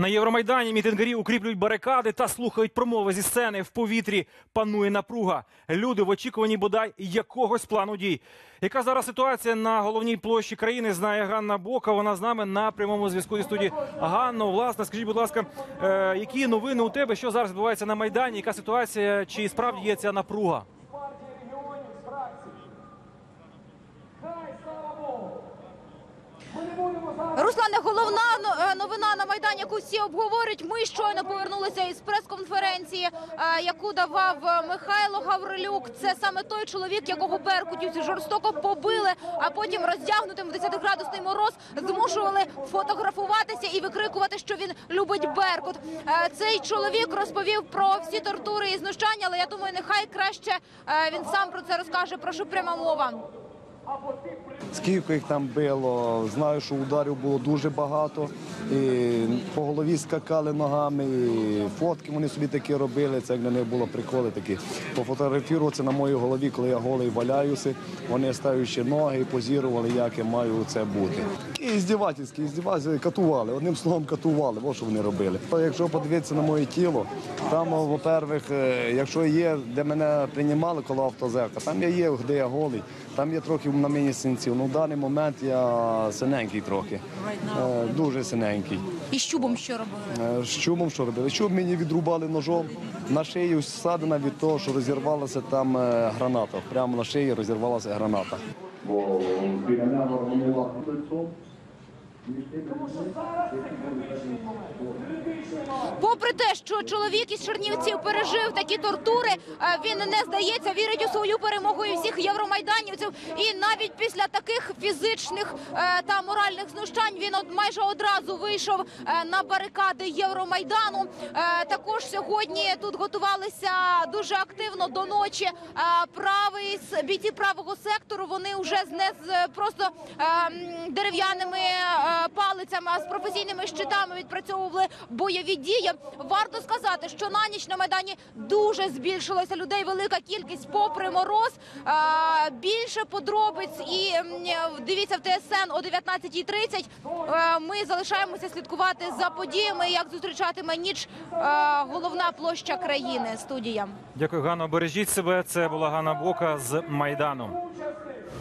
На Євромайдані мітингарі укріплюють барикади та слухають промови зі сцени. В повітрі панує напруга. Люди в очікуванні бодай якогось плану дій. Яка зараз ситуація на головній площі країни? Знає Ганна Бока. Вона з нами на прямому зв'язку зі студії. Ганно, власне, скажіть, будь ласка, е, які новини у тебе? Що зараз відбувається на майдані? Яка ситуація? Чи справді є ця напруга? Руслане, головна е, новина на майдані, яку всі обговорюють. Ми щойно повернулися із прес-конференції, е, яку давав е, Михайло Гаврилюк. Це саме той чоловік, якого беркутівці жорстоко побили, а потім роздягнутим в 10-градусний мороз змушували фотографуватися і викрикувати, що він любить Беркут. Цей чоловік розповів про всі тортури і знущання, але я думаю, нехай краще він сам про це розкаже. Прошу пряма мова. Скільки їх там било, знаю, що ударів було дуже багато. І по голові скакали ногами, і фотки вони собі такі робили. Це для них було приколи такі. Пофотографуватися на моїй голові, коли я голий валяюся. Вони ставлячи ноги і позірували, як я маю це бути. І здівательські, здівательські, катували. Одним словом, катували. Ось що вони робили. Якщо подивитися на моє тіло, там, во-первых, е, якщо є, де мене приймали коло автозека, там я є, де я голий, там є трохи на мені синців. Ну, в даний момент я синенький трохи. Е, Дуже синенький. І з чубом що робили? Е, З чубом що робили? Чуб мені відрубали ножом. На шию ссадина від того, що розірвалася там е, граната. Прямо на шиї розірвалася граната. Бо біля нього рванула Попри те, що чоловік із Чернівців пережив такі тортури, е, він не здається, вірить у свою перемогу і всіх євромайданівців. І навіть після таких фізичних е, та моральних знущань він от майже одразу вийшов е, на барикади Євромайдану. Також сьогодні тут готувалися дуже активно до ночі. Правий бійці правого сектору вони вже з не з просто дерев'яними палицями, а з професійними щитами відпрацьовували бойові дії. Варто сказати, що на ніч на майдані дуже збільшилося людей. Велика кількість, попри мороз. Більше подробиць і дивіться в ТСН о 19.30. Е, Ми залишаємося слідкувати за подіями, як зустрічатиме ніч е, головна площа країни. Студія. Дякую, Ганно. Бережіть себе. Це була Ганна Бока з майдану.